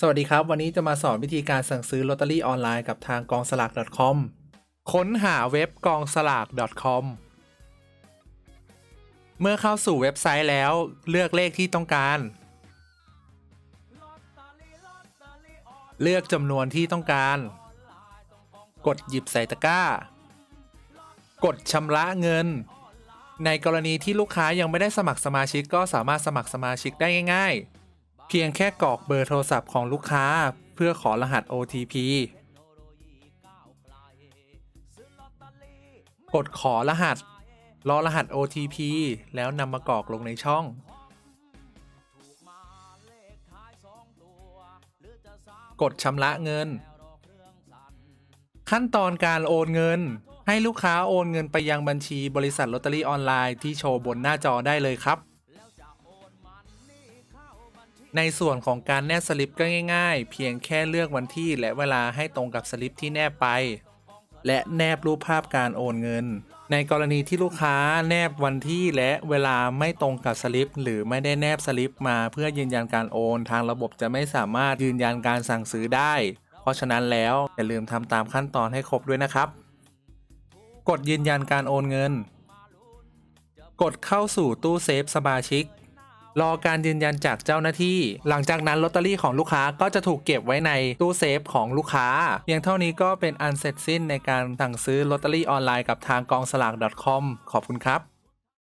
สวัสดีครับ วันนี้จะมาสอนวิธีการสั่งซื้อลอตเตอรี่ออนไลน์กับทางกองสลาก .com ค้นหาเว็บกองสลาก .com เมื่อเข้าสู่เว็บไซต์แล้วเลือกเลขที่ต้องการ เลือกจำนวนที่ต้องการ กดหยิบใส่ตะกร้า กดชำระเงิน ในกรณีที่ลูกค้ายังไม่ได้สมัครสมาชิกก็สามารถสมัครสมาชิกได้ง่าย ๆ เพียงแค่กรอกเบอร์โทรศัพท์ของลูกค้าเพื่อขอรหัส OTP กดขอรหัส รอรหัส OTP แล้วนำมากรอกลงในช่อง กดชำระเงิน ขั้นตอนการโอนเงิน ให้ลูกค้าโอนเงินไปยังบัญชีบริษัทลอตเตอรี่ออนไลน์ที่โชว์บนหน้าจอได้เลยครับ ในส่วนของการแนบสลิปก็ง่ายๆ เพียงแค่เลือกวันที่และเวลาให้ตรงกับสลิปที่แนบไป และแนบรูปภาพการโอนเงิน ในกรณีที่ลูกค้าแนบวันที่และเวลาไม่ตรงกับสลิป หรือไม่ได้แนบสลิปมาเพื่อยืนยันการโอน ทางระบบจะไม่สามารถยืนยันการสั่งซื้อได้ เพราะฉะนั้นแล้วอย่าลืมทำตามขั้นตอนให้ครบด้วยนะครับ กดยืนยันการโอนเงิน กดเข้าสู่ตู้เซฟสมาชิก รอการยืนยันจากเจ้าหน้าที่ หลังจากนั้นลอตเตอรี่ของลูกค้าก็จะถูกเก็บไว้ในตู้เซฟของลูกค้าเพียงเท่านี้ก็เป็นอันเสร็จสิ้นในการสั่งซื้อลอตเตอรี่ออนไลน์กับทางกองสลาก .com ขอบคุณครับ